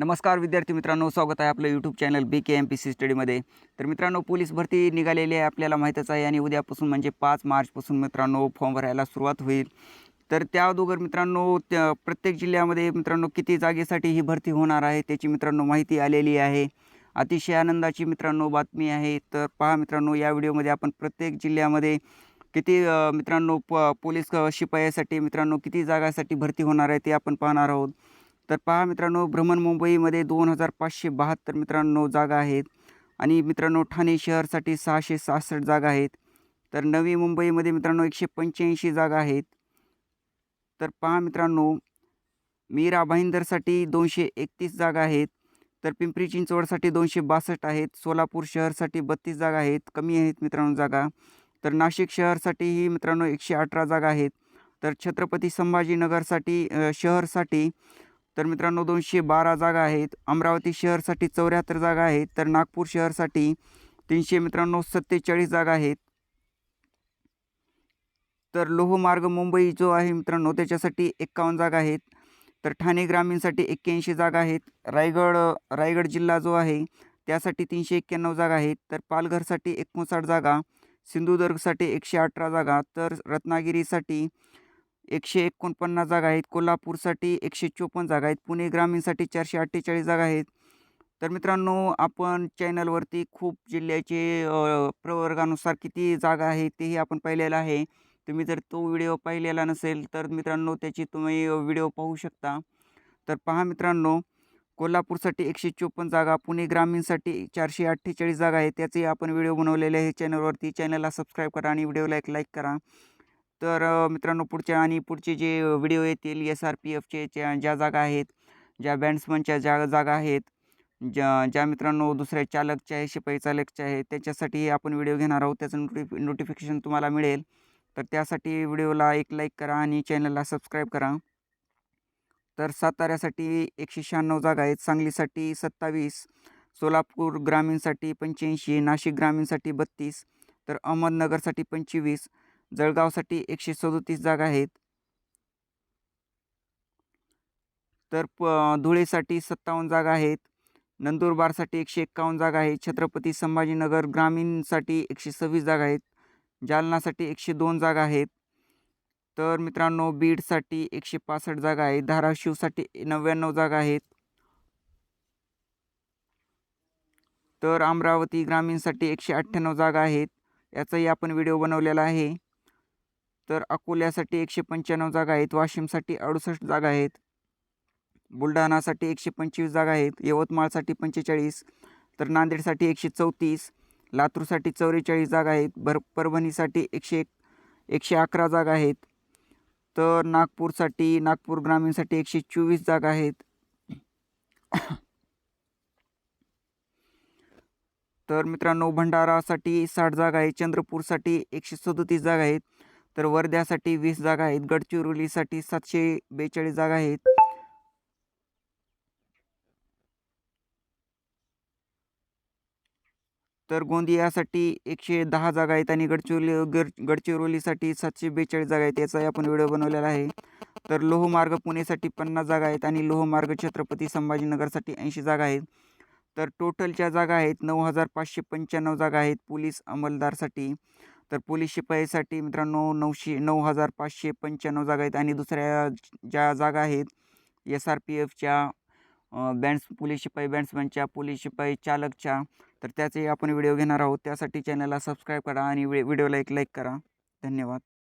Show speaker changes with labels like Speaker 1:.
Speaker 1: नमस्कार विद्यार्थी मित्रांनो स्वागत आहे आपलं YouTube channel B K M P C स्टडीमध्ये तर मित्रांनो पोलीस भरती निघालेली आहे आपल्याला माहीतच आहे. आणि उद्यापासून म्हणजे पाच मार्चपासून मित्रांनो फॉर्म भरायला सुरुवात होईल. तर त्या अगोदर मित्रांनो त्या प्रत्येक जिल्ह्यामध्ये मित्रांनो किती जागेसाठी ही भरती होणार आहे त्याची मित्रांनो माहिती आलेली आहे. अतिशय आनंदाची मित्रांनो बातमी आहे. तर पहा मित्रांनो या व्हिडिओमध्ये आपण प्रत्येक जिल्ह्यामध्ये किती मित्रांनो प पोलीस शिपायासाठी मित्रांनो किती जागासाठी भरती होणार आहे ते आपण पाहणार आहोत. तर पहा मित्रांनो भ्रमण मुंबईमध्ये दोन हजार पाचशे बहात्तर मित्रांनो जागा आहेत. आणि मित्रांनो ठाणे शहरसाठी सहाशे सहासष्ट जागा आहेत. तर नवी मुंबईमध्ये मित्रांनो एकशे पंच्याऐंशी जागा आहेत. तर पहा मित्रांनो मीरा भाईंदरसाठी दोनशे एकतीस जागा आहेत. तर पिंपरी चिंचवडसाठी दोनशे बासष्ट आहेत. सोलापूर शहरसाठी बत्तीस जागा आहेत. कमी आहेत मित्रांनो जागा. तर नाशिक शहरसाठीही मित्रांनो एकशे अठरा जागा आहेत. तर छत्रपती संभाजीनगरसाठी शहरसाठी तर मित्रांनो दोनशे बारा जागा आहेत. अमरावती शहरसाठी चौऱ्याहत्तर जागा आहेत. तर नागपूर शहरसाठी तीनशे मित्रांनो सत्तेचाळीस जागा आहेत. तर लोहमार्ग मुंबई जो आहे मित्रांनो त्याच्यासाठी एक्कावन्न जागा आहेत. तर ठाणे ग्रामीणसाठी एक्क्याऐंशी जागा आहेत. रायगड रायगड जिल्हा जो आहे त्यासाठी तीनशे एक्क्याण्णव जागा आहेत. तर पालघरसाठी एकोणसाठ जागा सिंधुदुर्गसाठी एकशे अठरा जागा. तर रत्नागिरीसाठी एकशे एकोणपन्नास जागा आहेत. कोल्हापूरसाठी एकशे चोपन्न जागा आहेत. पुणे ग्रामीणसाठी चारशे अठ्ठेचाळीस जागा आहेत. तर मित्रांनो आपण चॅनलवरती खूप जिल्ह्याचे प्रवर्गानुसार किती जागा आहेत तेही आपण पाहिलेलं आहे. तुम्ही जर तो व्हिडिओ पाहिलेला नसेल तर मित्रांनो त्याची तुम्ही व्हिडिओ पाहू शकता. तर पहा मित्रांनो कोल्हापूरसाठी एकशे चोपन्न जागा पुणे ग्रामीणसाठी चारशे अठ्ठेचाळीस जागा आहेत. त्याचे आपण व्हिडिओ बनवलेले आहे चॅनलवरती. चॅनलला सबस्क्राईब करा आणि व्हिडिओला एक लाईक करा. तर मित्रांनो पुढच्या आणि पुढचे जे व्हिडिओ येतील एस आर पी एफचे ज्या ज्या जागा आहेत ज्या बँड्समनच्या ज्या जागा आहेत ज्या ज्या मित्रांनो दुसऱ्या चालकच्या आहे शिपाई चालकच्या आहे त्याच्यासाठी आपण व्हिडिओ घेणार आहोत. त्याचं नोटिफि नोटिफिकेशन तुम्हाला मिळेल. तर त्यासाठी व्हिडिओला एक लाईक करा आणि चॅनलला सबस्क्राईब करा. तर साताऱ्यासाठी एकशे शहाण्णव जागा आहेत. सांगलीसाठी सत्तावीस सोलापूर ग्रामीणसाठी पंच्याऐंशी नाशिक ग्रामीणसाठी बत्तीस तर अहमदनगरसाठी पंचवीस जळगावसाठी एकशे सदोतीस जागा आहेत. तर प धुळेसाठी सत्तावन्न जागा आहेत. नंदुरबारसाठी एकशे एक्कावन्न जागा आहेत. छत्रपती संभाजीनगर ग्रामीणसाठी एकशे सव्वीस जागा आहेत. जालनासाठी एकशे दोन जागा आहेत. तर मित्रांनो बीडसाठी एकशे पासष्ट जागा आहेत. धाराशिवसाठी नव्याण्णव जागा आहेत. तर अमरावती ग्रामीणसाठी एकशे अठ्ठ्याण्णव जागा आहेत. याचाही आपण व्हिडिओ बनवलेला आहे. तर अकोल्यासाठी एकशे पंच्याण्णव जागा आहेत वाशिमसाठी अडुसष्ट जागा आहेत बुलढाणासाठी एकशे पंचवीस जागा आहेत यवतमाळसाठी पंचेचाळीस तर नांदेडसाठी एकशे चौतीस लातूरसाठी चौवेचाळीस जागा आहेत भर परभणीसाठी एकशे एक एकशे अकरा जागा आहेत तर नागपूरसाठी नागपूर ग्रामीणसाठी एकशे चोवीस जागा आहेत. तर मित्रांनो भंडारासाठी साठ जागा आहे चंद्रपूरसाठी एकशे सदोतीस जागा आहेत तर वर्ध्यासाठी वीस जागा आहेत. गडचिरोलीसाठी सातशे बेचाळीस जागा आहेत. तर गोंदियासाठी एकशे दहा जागा आहेत आणि गडचिरोली गड गडचिरोलीसाठी सातशे बेचाळीस जागा आहेत याचाही आपण व्हिडिओ बनवलेला आहे. तर लोहमार्ग पुणेसाठी पन्नास जागा आहेत आणि लोहमार्ग छत्रपती संभाजीनगरसाठी ऐंशी जागा आहेत. तर टोटलच्या जागा आहेत नऊ हजार पाचशे पंच्याण्णव जागा आहेत पोलीस अंमलदारसाठी. तर पोलीस शिपाईसाठी मित्रांनो नऊशे नऊ हजार पाचशे पंच्याण्णव जागा आहेत आणि दुसऱ्या ज्या जागा आहेत एस आर पी एफच्या बँड्स पोलीस शिपाई बँड्समॅनच्या पोलीस शिपाई चालकच्या तर त्याचे आपण व्हिडिओ घेणार आहोत. त्यासाठी चॅनलला सबस्क्राईब करा आणि व्हिडिओला एक लाईक करा. धन्यवाद.